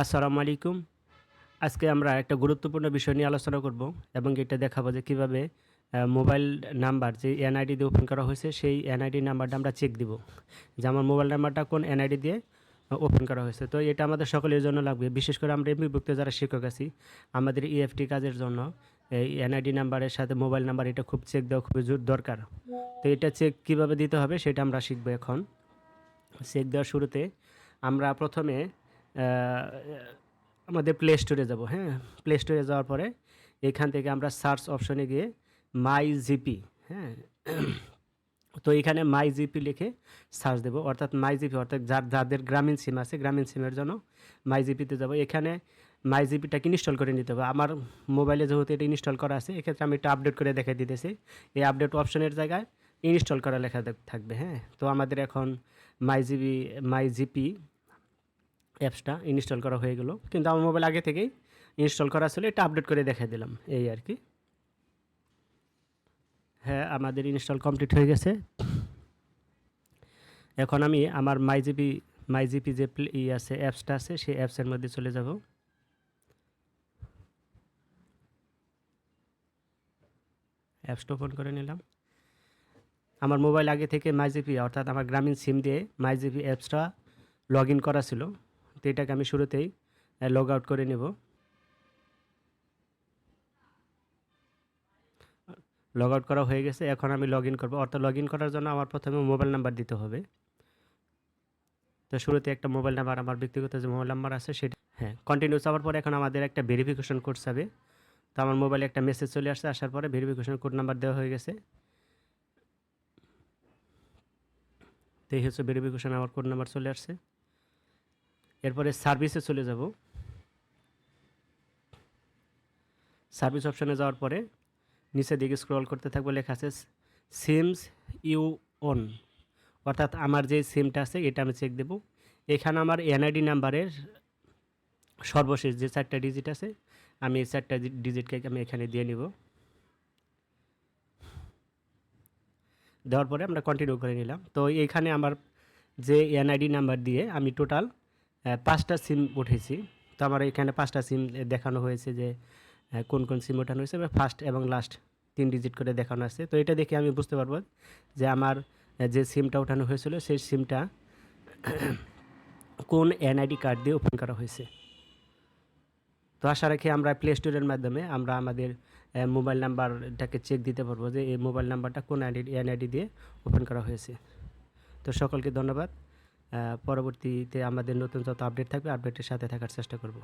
আসসালামু আলাইকুম আজকে আমরা একটা গুরুত্বপূর্ণ বিষয় নিয়ে আলোচনা করব এবং এটা দেখাবো যে কীভাবে মোবাইল নাম্বার যে এনআইডি দিয়ে ওপেন করা হয়েছে, সেই এনআইডি নাম্বারটা আমরা চেক দিব। যে আমার মোবাইল নাম্বারটা কোন এনআইডি দিয়ে ওপেন করা হয়েছে। তো এটা আমাদের সকলের জন্য লাগবে। বিশেষ করে আমরা এমবিভুক্ত যারা শিক্ষক আছি, আমাদের ইএফটি কাজের জন্য, এই এনআইডি নাম্বারের সাথে মোবাইল নাম্বার এটা খুব চেক দেওয়া খুবই জোর দরকার। তো এটা চেক কীভাবে দিতে হবে সেটা আমরা শিখব এখন। চেক দেওয়ার শুরুতে আমরা প্রথমে আমাদের প্লে স্টোরে যাব হ্যাঁ? প্লে স্টোরে যাওয়ার পরে এখান থেকে আমরা সার্চ অপশনে গিয়ে মাই জিপি হ্যাঁ? তো এখানে মাই জিপি লিখে সার্চ দেবো, অর্থাৎ মাই জিপি অর্থাৎ যার, যাদের গ্রামীণ সিম আছে, গ্রামীণ সিমের জন্য মাই জিপিতে যাব। এখানে মাই জিপিটাকে ইনস্টল করে নিতে হবে। আমার মোবাইলে যেহেতু এটা ইনস্টল করা আছে, এক্ষেত্রে আমি এটা আপডেট করে দেখে দিতেছি। এই আপডেট অপশনের জায়গায় ইনস্টল করা লেখা থাকবে হ্যাঁ? তো আমাদের এখন মাই জিবি মাই জিপি অ্যাপসটা ইনস্টল করা হয়ে গেল। কিন্তু আমার মোবাইল আগে থেকেই ইনস্টল করা ছিল, এটা আপডেট করে দেখা দিলাম, এই আর কি। হ্যাঁ আমাদের ইনস্টল কমপ্লিট হয়ে গেছে। এখন আমি আমার মাই জিপি মাই জিপি যে ই আছে, অ্যাপসটা আছে, সেই অ্যাপসের মধ্যে চলে যাব। অ্যাপসটা ওপেন করে নিলাম। আমার মোবাইল আগে থেকে মাইজিপি অর্থাৎ আমার গ্রামীণ সিম দিয়ে মাইজিপি অ্যাপসটা লগ ইন করা ছিল। তো এটাকে আমি শুরুতেই লগ আউট করে নেব। লগ আউট করা হয়ে গেছে, এখন আমি লগ ইন করব। অর্থাৎ লগ ইন করার জন্য আমার প্রথমে মোবাইল নাম্বার দিতে হবে। তো শুরুতে একটা মোবাইল নাম্বার আমার ব্যক্তিগত যে মোবাইল নাম্বার আছে সেটা হ্যাঁ কন্টিনিউ যাওয়ার পরে এখন আমাদের একটা ভেরিফিকেশন কোড যাবে তো আমার মোবাইলে একটা মেসেজ চলে আসছে, আসার পরে ভেরিফিকেশন কোড নাম্বার দেওয়া হয়ে গেছে। তো এই হচ্ছে ভেরিফিকেশন আমার কোড নাম্বার চলে আসছে। এরপরে সার্ভিসে চলে যাব। সার্ভিস অপশনে যাওয়ার পরে নিচে দিকে স্ক্রল করতে থাকব, লেখা আছে সিমস ইউ অন অর্থাৎ আমার যে সিমটা আছে, এটা আমি চেক দেব। এখানে আমার এনআইডি নাম্বারের সর্বশেষ যে চারটা ডিজিট আছে, আমি এই চারটা ডিজিটকে আমি এখানে দিয়ে নিব। দেওয়ার পরে আমরা কন্টিনিউ করে নিলাম। তো এইখানে আমার যে এনআইডি নাম্বার দিয়ে আমি টোটাল পাঁচটা সিম উঠেছি। তো আমার এখানে পাঁচটা সিম দেখানো হয়েছে যে কোন কোন সিম ওঠানো হয়েছে ফার্স্ট এবং লাস্ট তিন ডিজিট করে দেখানো আছে। তো এটা দেখে আমি বুঝতে পারব যে আমার যে সিমটা ওঠানো হয়েছিল সেই সিমটা কোন এনআইডি কার্ড দিয়ে ওপেন করা হয়েছে। তো আশা রাখি আমরা প্লে স্টোরের মাধ্যমে আমরা আমাদের মোবাইল নাম্বারটাকে চেক দিতে পারব যে এই মোবাইল নাম্বারটা কোন আইডি এনআইডি দিয়ে ওপেন করা হয়েছে। তো সকলকে ধন্যবাদ। পরবর্তীতে আমাদের নতুন যত আপডেট থাকবে আপডেটের সাথে থাকার চেষ্টা করব।